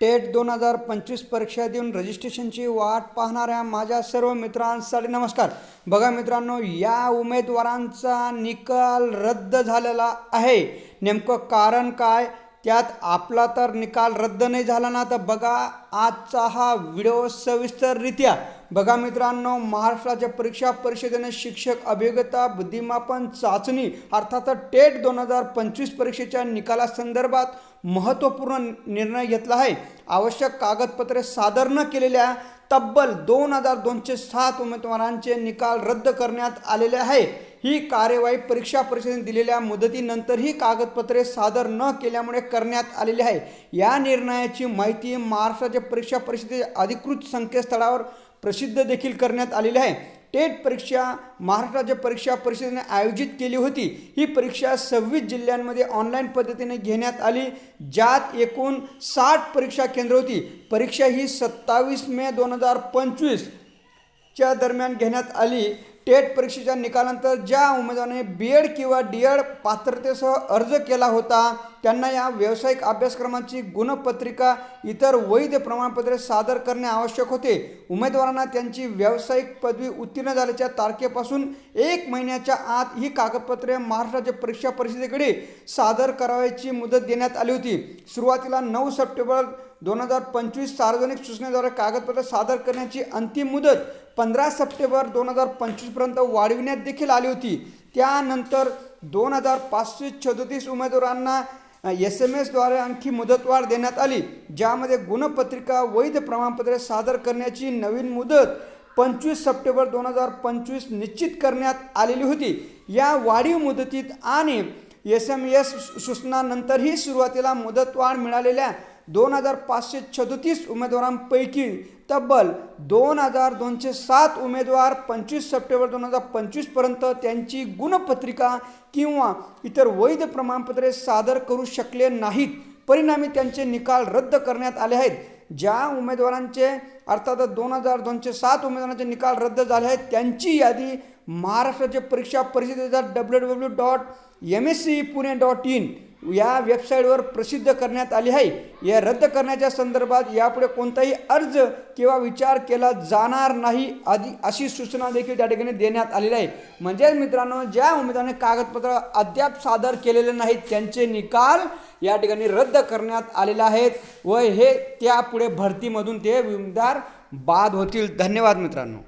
TET दोन हजार पंचवीस परीक्षा देऊन रजिस्ट्रेशनची वाट पाहणाऱ्या माझ्या सर्व मित्रांसाठी नमस्कार. बघा मित्रांनो या उमेदवारांचा निकाल रद्द झालेला आहे. नेमकं कारण काय? त्यात आपला तर निकाल रद्द नाही झाला ना तर बघा आजचा हा व्हिडिओ सविस्तररित्या बघा मित्रांनो महाराष्ट्राच्या परीक्षा परिषदेने शिक्षक अभियोगता बुद्धिमापन चाचणी अर्थात टेट दोन हजार पंचवीस परीक्षेच्या निकालासंदर्भात महत्त्वपूर्ण निर्णय घेतला आहे. आवश्यक कागदपत्रे सादर न केलेल्या तब्बल दोन हजार दोनशे सात उमेदवारांचे निकाल रद्द करण्यात आलेले आहे. ही कार्यवाही परीक्षा परिषदेने दिलेल्या मुदतीनंतरही कागदपत्रे सादर न केल्यामुळे करण्यात आलेली आहे. या निर्णयाची माहिती महाराष्ट्राच्या परीक्षा परिषदेच्या अधिकृत संकेतस्थळावर प्रसिद्ध देखील करण्यात आलेली आहे. टेट परीक्षा महाराष्ट्राच्या परीक्षा परिषदेने आयोजित केली होती. ही परीक्षा सव्वीस जिल्ह्यांमध्ये ऑनलाईन पद्धतीने घेण्यात आली ज्यात एकूण साठ परीक्षा केंद्र होती. परीक्षा ही सत्तावीस मे दोन हजार पंचवीसच्या दरम्यान घेण्यात आली. टेट परीक्षेच्या निकालानंतर ज्या उमेदवाराने बी एड किंवा डी एड पात्रतेसह अर्ज केला होता त्यांना या व्यावसायिक अभ्यासक्रमाची गुणपत्रिका इतर वैध प्रमाणपत्रे सादर करणे आवश्यक होते. उमेदवारांना त्यांची व्यावसायिक पदवी उत्तीर्ण झाल्याच्या तारखेपासून एक महिन्याच्या आत ही कागदपत्रे महाराष्ट्राच्या परीक्षा परिषदेकडे सादर करावयाची मुदत देण्यात आली होती. सुरुवातीला नऊ सप्टेंबर दोन हजार पंचवीस सार्वजनिक सूचनेद्वारे कागदपत्र सादर करण्याची अंतिम मुदत पंधरा सप्टेंबर दोन हजार पंचवीसपर्यंत वाढविण्यात देखील आली होती. त्यानंतर दोन हजार पाचशे सदोतीस उमेदवारांना एस एम एसद्वारे आणखी मुदतवाढ देण्यात आली ज्यामध्ये गुणपत्रिका वैध प्रमाणपत्रे सादर करण्याची नवीन मुदत पंचवीस सप्टेंबर दोन हजार पंचवीस निश्चित करण्यात आलेली होती. या वाढीव मुदतीत आणि एस एम एस सूचनानंतरही सुरुवातीला मुदतवाढ मिळालेल्या दोन हजार पाचशे सदोतीस उमेदवारांपैकी तब्बल दोन हजार दोनशे सात उमेदवार पंचवीस सप्टेंबर दोन हजार पंचवीसपर्यंत त्यांची गुणपत्रिका किंवा इतर वैध प्रमाणपत्रे सादर करू शकले नाहीत. परिणामी त्यांचे निकाल रद्द करण्यात आले आहेत. ज्या उमेदवारांचे अर्थात दोन हजार दोनशे सात उमेदवारांचे निकाल रद्द झाले आहेत त्यांची यादी महाराष्ट्राच्या परीक्षा परिषदेचा W W dot M S C Pune dot in या वेबसाईटवर प्रसिद्ध करण्यात आली आहे. या रद्द करण्याच्या संदर्भात यापुढे कोणताही अर्ज किंवा विचार केला जाणार नाही आधी अशी सूचना देखील त्या ठिकाणी देण्यात आलेली आहे. म्हणजेच मित्रांनो ज्या उमेदवाराने कागदपत्र अद्याप सादर केलेले नाहीत त्यांचे निकाल या ठिकाणी रद्द करण्यात आलेले आहेत व हे त्यापुढे भरतीमधून ते उमेदवार बाद होतील. धन्यवाद मित्रांनो.